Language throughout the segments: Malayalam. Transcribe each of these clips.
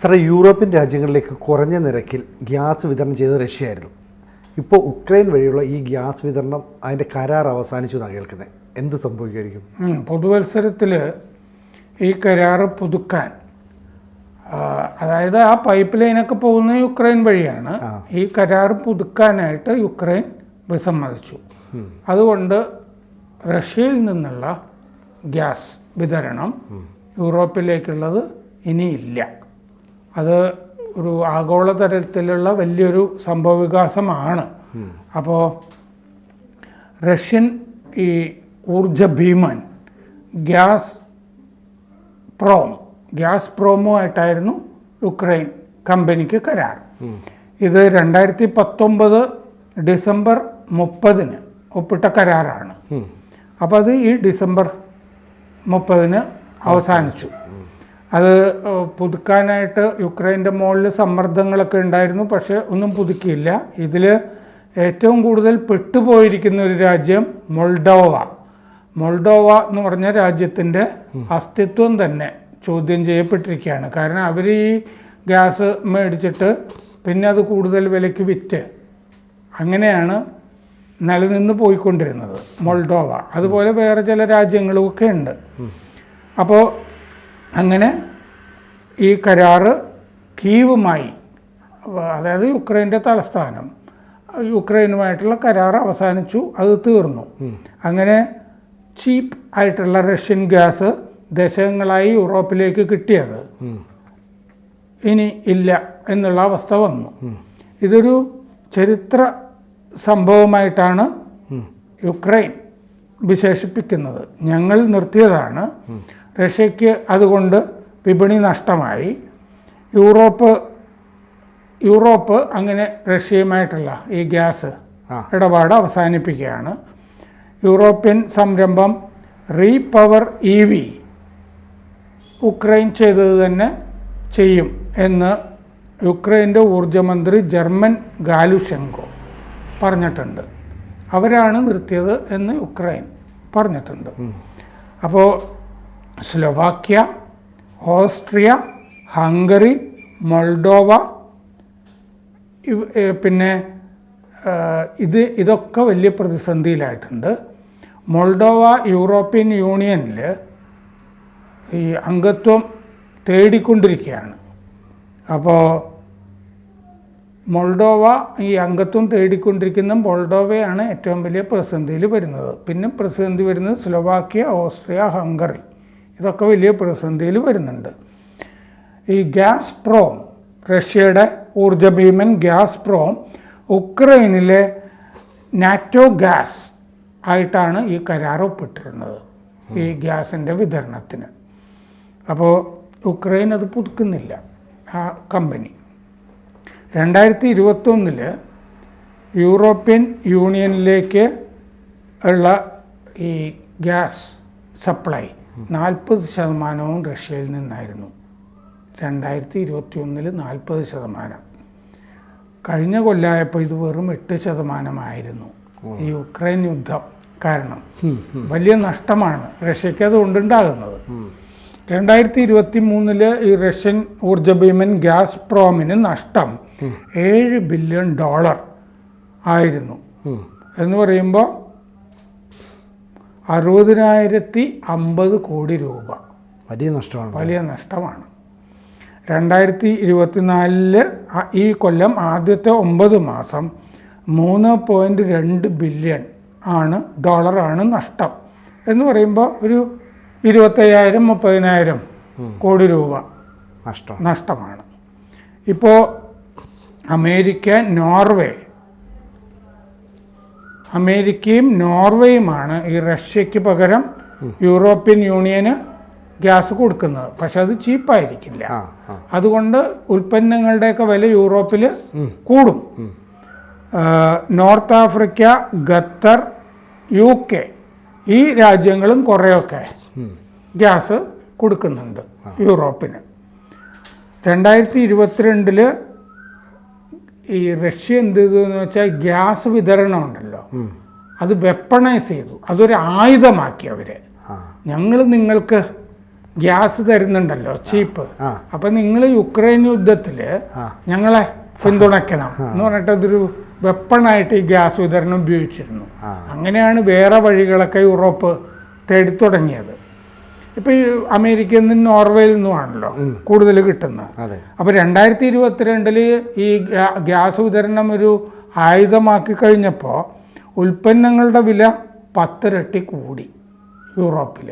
സാറേ യൂറോപ്യൻ രാജ്യങ്ങളിലേക്ക് കുറഞ്ഞ നിരക്കിൽ ഗ്യാസ് വിതരണം ചെയ്തത് റഷ്യയായിരുന്നു. ഇപ്പോൾ ഉക്രൈൻ വഴിയുള്ള ഈ ഗ്യാസ് വിതരണം അതിന്റെ കരാർ അവസാനിച്ചു എന്നാണ് കേൾക്കുന്നത്. എന്ത് സംഭവിക്കുമായിരിക്കും? പൊതുവത്സരത്തിൽ ഈ കരാറ് പുതുക്കാൻ അതായത് ആ പൈപ്പ് ലൈനൊക്കെ പോകുന്ന യുക്രൈൻ വഴിയാണ് ഈ കരാർ പുതുക്കാനായിട്ട് യുക്രൈൻ വിസമ്മതിച്ചു. അതുകൊണ്ട് റഷ്യയിൽ നിന്നുള്ള ഗ്യാസ് വിതരണം യൂറോപ്പിലേക്കുള്ളത് ഇനിയില്ല. അത് ഒരു ആഗോളതലത്തിലുള്ള വലിയൊരു സംഭവവികാസമാണ്. അപ്പോൾ റഷ്യൻ ഈ ഊർജ ഭീമൻ ഗ്യാസ് പ്രോം ഗ്യാസ് പ്രോമോ ആയിട്ടായിരുന്നു യുക്രൈൻ കമ്പനിക്ക് കരാർ. ഇത് രണ്ടായിരത്തി പത്തൊമ്പത് ഡിസംബർ മുപ്പതിന് ഒപ്പിട്ട കരാറാണ്. അപ്പോൾ അത് ഈ ഡിസംബർ മുപ്പതിന് അവസാനിച്ചു. അത് പുതുക്കാനായിട്ട് യുക്രൈന്റെ മുകളിൽ സമ്മർദ്ദങ്ങളൊക്കെ ഉണ്ടായിരുന്നു പക്ഷേ ഒന്നും പുതുക്കിയില്ല. ഇതിൽ ഏറ്റവും കൂടുതൽ പെട്ടുപോയിരിക്കുന്ന ഒരു രാജ്യം മൊൾഡോവ. മൊൾഡോവ എന്ന് പറഞ്ഞ രാജ്യത്തിന്റെ അസ്തിത്വം തന്നെ ചോദ്യം ചെയ്യപ്പെട്ടിരിക്കുകയാണ്. കാരണം അവർ ഈ ഗ്യാസ് മേടിച്ചിട്ട് പിന്നെ അത് കൂടുതൽ വിലയ്ക്ക് വിറ്റ് അങ്ങനെയാണ് നിലനിന്ന് പോയിക്കൊണ്ടിരുന്നത് മൊൾഡോവ. അതുപോലെ വേറെ ചില രാജ്യങ്ങളുമൊക്കെ ഉണ്ട്. അപ്പോൾ അങ്ങനെ ഈ കരാറ് കീവുമായി അതായത് യുക്രൈന്റെ തലസ്ഥാനം യുക്രൈനുമായിട്ടുള്ള കരാർ അവസാനിച്ചു അത് തീർന്നു. അങ്ങനെ ചീപ്പ് ആയിട്ടുള്ള റഷ്യൻ ഗ്യാസ് ദശകങ്ങളായി യൂറോപ്പിലേക്ക് കിട്ടിയത്. ഇനി ഇല്ല എന്നുള്ള അവസ്ഥ വന്നു. ഇതൊരു ചരിത്ര സംഭവമായിട്ടാണ് യുക്രൈൻ വിശേഷിപ്പിക്കുന്നത്. ഞങ്ങൾ നിർത്തിയതാണ്. റഷ്യക്ക് അതുകൊണ്ട് വിപണി നഷ്ടമായി. യൂറോപ്പ് യൂറോപ്പ് അങ്ങനെ റഷ്യയുമായിട്ടുള്ള ഈ ഗ്യാസ്. ഇടപാട് അവസാനിപ്പിക്കുകയാണ്. യൂറോപ്യൻ സംരംഭം റീപവർ ഇ വി ഉക്രൈൻ ചെയ്തത് തന്നെ ചെയ്യും എന്ന് യുക്രൈന്റെ ഊർജമന്ത്രി ജർമ്മൻ ഗാലുഷെങ്കോ പറഞ്ഞിട്ടുണ്ട്. അവരാണ് നിർത്തിയത് എന്ന് യുക്രൈൻ പറഞ്ഞിട്ടുണ്ട്. അപ്പോൾ സ്ലൊവാക്യ ഓസ്ട്രിയ ഹംഗറി മൊൾഡോവ പിന്നെ ഇത് ഇതൊക്കെ വലിയ പ്രതിസന്ധിയിലായിട്ടുണ്ട്. മൊൾഡോവ യൂറോപ്യൻ യൂണിയനിൽ ഈ അംഗത്വം തേടിക്കൊണ്ടിരിക്കുകയാണ്. അപ്പോൾ മൊൾഡോവ ഈ അംഗത്വം തേടിക്കൊണ്ടിരിക്കുന്ന മൊൾഡോവയാണ് ഏറ്റവും വലിയ പ്രതിസന്ധിയിൽ വരുന്നത്. പിന്നെ പ്രതിസന്ധി വരുന്നത് സ്ലൊവാക്യ ഓസ്ട്രിയ ഹംഗറി. ഇതൊക്കെ വലിയ പ്രതിസന്ധിയിൽ വരുന്നുണ്ട്. ഈ ഗ്യാസ് പ്രോം റഷ്യയുടെ ഊർജ ഭീമൻ ഗ്യാസ് പ്രോം ഉക്രൈനിലെ നാറ്റോ ഗ്യാസ് ആയിട്ടാണ് ഈ കരാർ ഒപ്പിട്ടിരുന്നത് ഈ ഗ്യാസിന്റെ വിതരണത്തിന്. അപ്പോൾ ഉക്രൈൻ അത് പുതുക്കുന്നില്ല ആ കമ്പനി. രണ്ടായിരത്തി ഇരുപത്തൊന്നിൽ യൂറോപ്യൻ യൂണിയനിലേക്ക് ഉള്ള ഈ ഗ്യാസ് സപ്ലൈ നാൽപ്പത് ശതമാനവും റഷ്യയിൽ നിന്നായിരുന്നു. രണ്ടായിരത്തി ഇരുപത്തി ഒന്നിൽ നാൽപ്പത് ശതമാനം. കഴിഞ്ഞ കൊല്ലമായപ്പോൾ ഇത് വെറും എട്ട് ശതമാനമായിരുന്നു. ഈ യുക്രൈൻ യുദ്ധം കാരണം. വലിയ നഷ്ടമാണ് റഷ്യക്ക് അതുകൊണ്ടുണ്ടാകുന്നത് രണ്ടായിരത്തി ഇരുപത്തി മൂന്നിൽ ഈ റഷ്യൻ ഊർജ ഭീമൻ ഗ്യാസ് പ്രോമിന് നഷ്ടം ഏഴ് ബില്യൺ ഡോളർ ആയിരുന്നു. എന്ന് പറയുമ്പോൾ അറുപതിനായിരത്തി അമ്പത് കോടി രൂപ. വലിയ നഷ്ടമാണ്. വലിയ നഷ്ടമാണ്. രണ്ടായിരത്തി ഇരുപത്തിനാലിൽ ഈ കൊല്ലം ആദ്യത്തെ ഒമ്പത് മാസം മൂന്ന് പോയിന്റ് രണ്ട് ബില്യൺ ആണ് ഡോളറാണ് നഷ്ടം. എന്ന് പറയുമ്പോൾ ഒരു ഇരുപത്തയ്യായിരം മുപ്പതിനായിരം കോടി രൂപ നഷ്ടം. നഷ്ടമാണ്. ഇപ്പോൾ അമേരിക്ക നോർവേ അമേരിക്കയും നോർവേയുമാണ് ഈ റഷ്യക്ക് പകരം യൂറോപ്യൻ യൂണിയന് ഗ്യാസ് കൊടുക്കുന്നത്. പക്ഷെ അത് ചീപ്പായിരിക്കില്ല. അതുകൊണ്ട് ഉൽപ്പന്നങ്ങളുടെയൊക്കെ വില യൂറോപ്പിൽ കൂടും. North Africa Qatar U K ഈ രാജ്യങ്ങളും കുറേയൊക്കെ ഗ്യാസ് കൊടുക്കുന്നുണ്ട് യൂറോപ്പിന്. രണ്ടായിരത്തി ഇരുപത്തിരണ്ടിൽ ഈ റഷ്യ എന്ത് ചെയ്തു എന്ന് വെച്ചാൽ ഗ്യാസ് വിതരണം ഉണ്ടല്ലോ. അത് വെപ്പണൈസ് ചെയ്തു. അതൊരു ആയുധമാക്കി അവരെ. ഞങ്ങൾ നിങ്ങൾക്ക് ഗ്യാസ് തരുന്നുണ്ടല്ലോ ചീപ്പ്. അപ്പൊ നിങ്ങൾ യുക്രൈൻ യുദ്ധത്തിൽ ഞങ്ങളെ പിന്തുണയ്ക്കണം എന്ന് പറഞ്ഞിട്ട് അതൊരു വെപ്പണായിട്ട് ഈ ഗ്യാസ് വിതരണം ഉപയോഗിച്ചിരുന്നു. അങ്ങനെയാണ് വേറെ വഴികളൊക്കെ യൂറോപ്പ് തേടി തുടങ്ങിയത് ഇപ്പൊ ഈ അമേരിക്കയിൽ നിന്നും നോർവേയിൽ നിന്നുമാണല്ലോ കൂടുതൽ കിട്ടുന്നത്. അപ്പോൾ രണ്ടായിരത്തി ഇരുപത്തിരണ്ടിൽ ഈ ഗ്യാസ് വിതരണം ഒരു ആയുധമാക്കി കഴിഞ്ഞപ്പോൾ ഉൽപ്പന്നങ്ങളുടെ വില പത്തിരട്ടി കൂടി യൂറോപ്പിൽ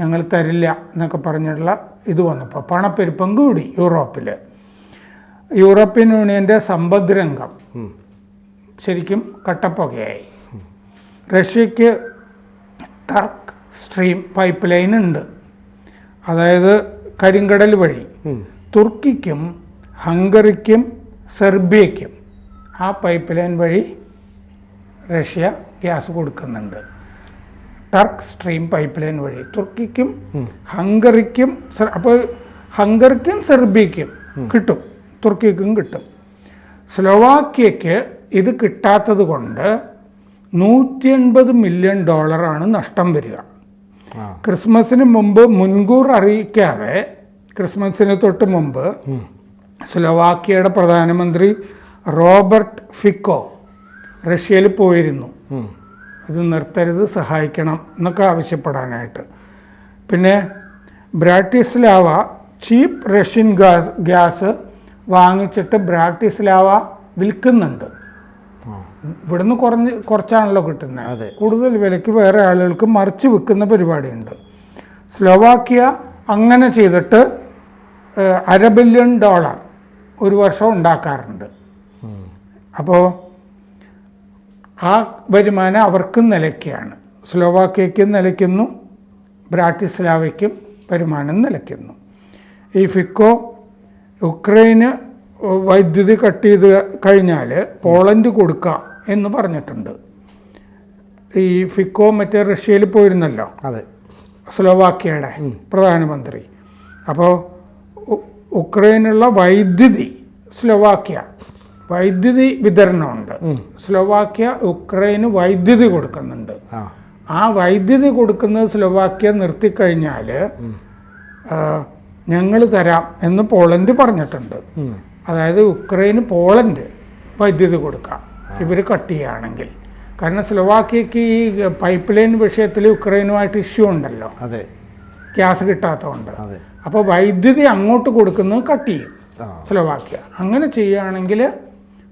ഞങ്ങൾ തരില്ല എന്നൊക്കെ പറഞ്ഞിട്ടുള്ള ഇത് വന്നപ്പോൾ പണപ്പെരുപ്പം കൂടി യൂറോപ്പിൽ യൂറോപ്യൻ യൂണിയന്റെ സമ്പദ് രംഗം ശരിക്കും കട്ടപ്പുകയായി. റഷ്യക്ക് സ്ട്രീം പൈപ്പ് ലൈൻ ഉണ്ട്. അതായത് കരിങ്കടൽ വഴി. തുർക്കിക്കും ഹംഗറിക്കും സെർബിയയ്ക്കും ആ പൈപ്പ് ലൈൻ വഴി റഷ്യ ഗ്യാസ് കൊടുക്കുന്നുണ്ട്. ടർക്ക് സ്ട്രീം പൈപ്പ് ലൈൻ വഴി. തുർക്കിക്കും ഹംഗറിക്കും അപ്പോൾ ഹംഗറിക്കും സെർബിയയ്ക്കും കിട്ടും. തുർക്കിക്കും കിട്ടും. സ്ലോവാക്യയ്ക്ക് ഇത് കിട്ടാത്തത് കൊണ്ട് നൂറ്റി എൺപത് മില്യൺ ഡോളറാണ് നഷ്ടം വരിക. ക്രിസ്മസിന് മുമ്പ് മുൻകൂർ അറിയിക്കാതെ ക്രിസ്മസിന് തൊട്ട് മുമ്പ് സ്ലോവാക്യയുടെ പ്രധാനമന്ത്രി റോബർട്ട് ഫിക്കോ റഷ്യയിൽ പോയിരുന്നു. ഇത് നിർത്തരുത് സഹായിക്കണം എന്നൊക്കെ ആവശ്യപ്പെടാനായിട്ട്. പിന്നെ Bratislava cheap Russian gas gas വാങ്ങിച്ചിട്ട് ബ്രാറ്റിസ്ലാവ വിൽക്കുന്നുണ്ട്. ഇവിടുന്ന് കുറഞ്ഞ് കുറച്ചാണല്ലോ കിട്ടുന്നത് കൂടുതൽ വിലയ്ക്ക് വേറെ ആളുകൾക്ക് മറിച്ച് വിൽക്കുന്ന പരിപാടിയുണ്ട്. സ്ലോവാക്യ അങ്ങനെ ചെയ്തിട്ട് അര ബില്യൺ ഡോളർ ഒരു വർഷം ഉണ്ടാക്കാറുണ്ട്. അപ്പോൾ ആ വരുമാനം അവർക്കും നിലയ്ക്കുകയാണ് സ്ലോവാക്യയ്ക്കും നിലയ്ക്കുന്നു ബ്രാറ്റിസ്ലാവയ്ക്കും വരുമാനം നിലയ്ക്കുന്നു. ഈ ഫിക്കോ യുക്രൈന് വൈദ്യുതി കട്ട് ചെയ്ത് കഴിഞ്ഞാൽ പോളണ്ട് കൊടുക്കാം. എന്ന് പറഞ്ഞിട്ടുണ്ട്. ഈ ഫിക്കോ മറ്റേ റഷ്യയിൽ പോയിരുന്നല്ലോ? അതെ. സ്ലോവാക്യയുടെ പ്രധാനമന്ത്രി. അപ്പോൾ ഉക്രൈനുള്ള വൈദ്യുതി സ്ലോവാക്യ വൈദ്യുതി വിതരണമുണ്ട്. സ്ലോവാക്യ ഉക്രൈന് വൈദ്യുതി കൊടുക്കുന്നുണ്ട്. ആ. വൈദ്യുതി കൊടുക്കുന്നത് സ്ലോവാക്യ നിർത്തിക്കഴിഞ്ഞാൽ ഞങ്ങൾ തരാം എന്ന് പോളണ്ട് പറഞ്ഞിട്ടുണ്ട്. അതായത് ഉക്രൈന് പോളണ്ട് വൈദ്യുതി കൊടുക്കാം. ഇവർ കട്ട് ചെയ്യുകയാണെങ്കിൽ. കാരണം സ്ലോവാക്യക്ക് ഈ പൈപ്പ് ലൈൻ വിഷയത്തിൽ യുക്രൈനുമായിട്ട് ഇഷ്യൂ ഉണ്ടല്ലോ. അതെ. ഗ്യാസ് കിട്ടാത്തതുകൊണ്ട്. അപ്പോൾ വൈദ്യുതി അങ്ങോട്ട് കൊടുക്കുന്നത് കട്ട് ചെയ്യും. Slovakia Slovakia. അങ്ങനെ ചെയ്യുകയാണെങ്കിൽ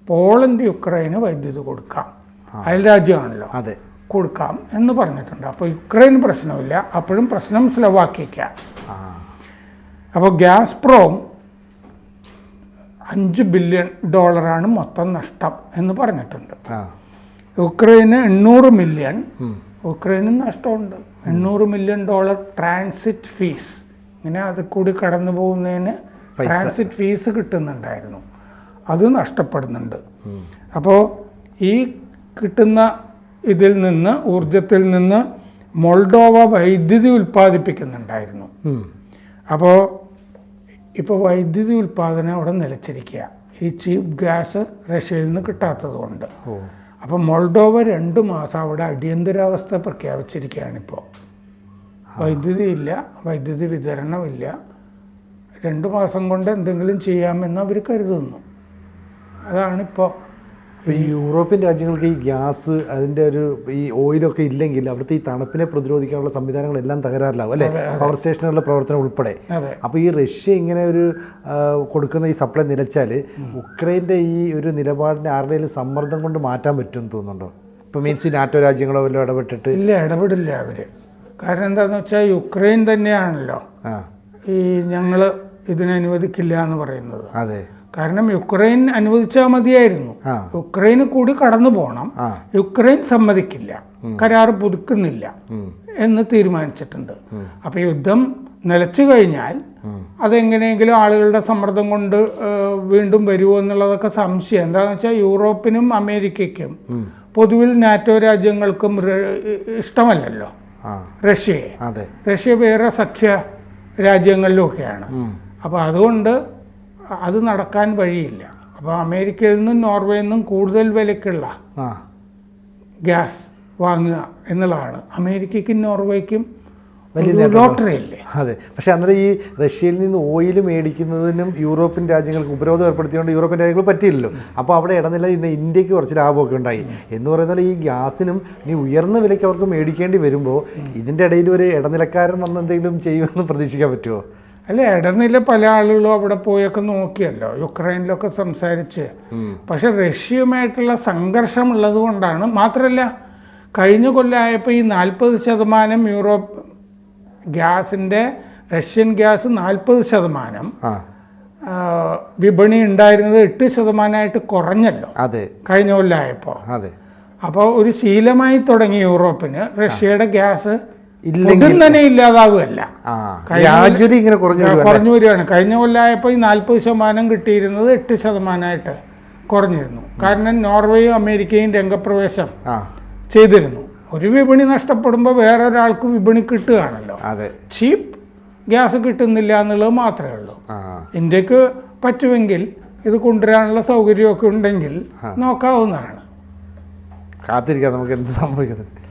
പോളണ്ട് യുക്രൈന് വൈദ്യുതി കൊടുക്കാം. അയൽ രാജ്യമാണല്ലോ. അതെ. കൊടുക്കാം എന്ന് പറഞ്ഞിട്ടുണ്ട്. അപ്പോൾ യുക്രൈൻ പ്രശ്നമില്ല. അപ്പോഴും പ്രശ്നം സ്ലോവാക്യയ്ക്കാണ് അപ്പോൾ ഗ്യാസ് പ്രോം അഞ്ച് ബില്യൺ ഡോളറാണ് മൊത്തം നഷ്ടം എന്ന് പറഞ്ഞിട്ടുണ്ട്. യുക്രൈന് എണ്ണൂറ് മില്യൺ. യുക്രൈന് നഷ്ടമുണ്ട്. എണ്ണൂറ് മില്യൺ ഡോളർ ട്രാൻസിറ്റ് ഫീസ് ഇങ്ങനെ അത് കൂടി കടന്നു പോകുന്നതിന് ട്രാൻസിറ്റ് ഫീസ് കിട്ടുന്നുണ്ടായിരുന്നു. അത് നഷ്ടപ്പെടുന്നുണ്ട്. അപ്പോൾ ഈ കിട്ടുന്ന ഇതിൽ നിന്ന് ഊർജത്തിൽ നിന്ന് മൊൾഡോവ വൈദ്യുതി ഉൽപ്പാദിപ്പിക്കുന്നുണ്ടായിരുന്നു. അപ്പോൾ ഇപ്പോൾ വൈദ്യുതി ഉൽപ്പാദനം അവിടെ നിലച്ചിരിക്കുക. ഈ ചീപ്പ് ഗ്യാസ് റഷ്യയിൽ നിന്ന് കിട്ടാത്തത് കൊണ്ട് അപ്പം അപ്പോൾ മൊൾഡോവ രണ്ട് മാസം അവിടെ അടിയന്തരാവസ്ഥ പ്രഖ്യാപിച്ചിരിക്കുകയാണിപ്പോൾ വൈദ്യുതി ഇല്ല വൈദ്യുതി വിതരണമില്ല രണ്ട് മാസം കൊണ്ട് എന്തെങ്കിലും ചെയ്യാമെന്ന് അവർ കരുതുന്നു. അതാണിപ്പോൾ ഇപ്പോൾ ഈ യൂറോപ്യൻ രാജ്യങ്ങൾക്ക് ഈ ഗ്യാസ് അതിന്റെ ഒരു ഈ ഓയിലൊക്കെ ഇല്ലെങ്കിൽ അവിടുത്തെ ഈ തണുപ്പിനെ പ്രതിരോധിക്കാനുള്ള സംവിധാനങ്ങളെല്ലാം തകരാറിലാവും അല്ലേ? പവർ സ്റ്റേഷനുകളുടെ പ്രവർത്തനം ഉൾപ്പെടെ. അപ്പോൾ ഈ റഷ്യ ഇങ്ങനെ ഒരു കൊടുക്കുന്ന ഈ സപ്ലൈ നിലച്ചാൽ ഉക്രൈന്റെ ഈ ഒരു നിലപാടിനെ ആരുടെയും സമ്മർദ്ദം കൊണ്ട് മാറ്റാൻ പറ്റുമെന്ന് തോന്നുന്നുണ്ടോ? ഇപ്പോൾ മീൻസ് ഈ നാറ്റോ രാജ്യങ്ങളോ വല്ലതും ഇടപെട്ടിട്ട്? ഇല്ല ഇടപെടില്ല അവർ കാരണം എന്താണെന്ന് വെച്ചാൽ യുക്രൈൻ തന്നെയാണല്ലോ ഈ ഞങ്ങൾ ഇതിനെ അനുവദിക്കില്ല എന്ന് പറയുന്നത്. അതെ. കാരണം യുക്രൈൻ അനുവദിച്ചാൽ മതിയായിരുന്നു. യുക്രൈന് കൂടി കടന്നു പോകണം യുക്രൈൻ സമ്മതിക്കില്ല. കരാർ പുതുക്കുന്നില്ല എന്ന് തീരുമാനിച്ചിട്ടുണ്ട്. അപ്പൊ യുദ്ധം നിലച്ചു കഴിഞ്ഞാൽ. അതെങ്ങനെയെങ്കിലും ആളുകളുടെ സമ്മർദ്ദം കൊണ്ട് വീണ്ടും വരുമോ എന്നുള്ളതൊക്കെ സംശയം. എന്താണെന്ന് വെച്ചാൽ യൂറോപ്പിനും അമേരിക്കയ്ക്കും പൊതുവിൽ നാറ്റോ രാജ്യങ്ങൾക്കും ഇഷ്ടമല്ലല്ലോ. റഷ്യയെ. റഷ്യ വേറെ സഖ്യ രാജ്യങ്ങളിലൊക്കെയാണ്. അപ്പൊ അപ്പോൾ അതുകൊണ്ട് അത് നടക്കാൻ വഴിയില്ല. അപ്പോൾ അമേരിക്കയിൽ നിന്നും നോർവേയിൽ നിന്നും കൂടുതൽ വിലക്കുള്ള ഗ്യാസ് വാങ്ങുക എന്നുള്ളതാണ്. അമേരിക്കയ്ക്കും നോർവേക്കും വലിയ. അല്ലേ അതെ. പക്ഷെ അന്നേരം ഈ റഷ്യയിൽ നിന്ന് ഓയിൽ മേടിക്കുന്നതിനും യൂറോപ്യൻ രാജ്യങ്ങൾക്ക് ഉപരോധം ഏർപ്പെടുത്തിയതുകൊണ്ട് യൂറോപ്യൻ രാജ്യങ്ങൾ പറ്റിയില്ലല്ലോ. അപ്പോൾ അവിടെ ഇടനില ഇന്ന് ഇന്ത്യയ്ക്ക് കുറച്ച് ലാഭമൊക്കെ ഉണ്ടായി. എന്ന് പറയുന്നത് ഈ ഗ്യാസിനും ഇനി ഉയർന്ന വിലയ്ക്ക് അവർക്ക് മേടിക്കേണ്ടി വരുമ്പോൾ ഇതിന്റെ ഇടയിൽ ഒരു ഇടനിലക്കാരൻ വന്ന് എന്തെങ്കിലും ചെയ്യുമെന്ന് പ്രതീക്ഷിക്കാൻ പറ്റുമോ? അല്ല ഇടനില പല ആളുകളും അവിടെ പോയൊക്കെ നോക്കിയല്ലോ യുക്രൈനിലൊക്കെ സംസാരിച്ച്. പക്ഷെ റഷ്യയുമായിട്ടുള്ള സംഘർഷം ഉള്ളത് കൊണ്ടാണ് മാത്രമല്ല കഴിഞ്ഞ കൊല്ലമായപ്പോൾ ഈ നാൽപ്പത് ശതമാനം യൂറോപ്പ് ഗ്യാസിന്റെ റഷ്യൻ ഗ്യാസ് നാൽപ്പത് ശതമാനം വിപണി ഉണ്ടായിരുന്നത് എട്ട് ശതമാനമായിട്ട് കുറഞ്ഞല്ലോ അതെ. കഴിഞ്ഞ കൊല്ലമായപ്പോൾ അതെ. അപ്പോൾ ഒരു ശീലമായി തുടങ്ങി യൂറോപ്പിന് റഷ്യയുടെ ഗ്യാസ് ഇല്ലെങ്കിൽ തന്നെ ഇല്ലാതാവുകയല്ല. ഇങ്ങനെ കുറഞ്ഞു കുറഞ്ഞു വരികയാണ്. കഴിഞ്ഞ കൊല്ലമായപ്പോൾ ഈ നാൽപ്പത് ശതമാനം കിട്ടിയിരുന്നത് എട്ട് ശതമാനമായിട്ട് കുറഞ്ഞിരുന്നു. കാരണം നോർവേയും അമേരിക്കയും രംഗപ്രവേശം ചെയ്തിരുന്നു. ഒരു വിപണി നഷ്ടപ്പെടുമ്പോൾ വേറൊരാൾക്ക് വിപണി കിട്ടുകയാണല്ലോ. ചീപ്പ് ഗ്യാസ് കിട്ടുന്നില്ല എന്നുള്ളത് മാത്രമേ ഉള്ളൂ. ഇന്ത്യയ്ക്ക് പറ്റുമെങ്കിൽ ഇത് കൊണ്ടുവരാനുള്ള സൗകര്യമൊക്കെ ഉണ്ടെങ്കിൽ നോക്കാവുന്നതാണ്. കാത്തിരിക്കാം നമുക്ക് എന്ത് സംഭവിക്കുന്നത്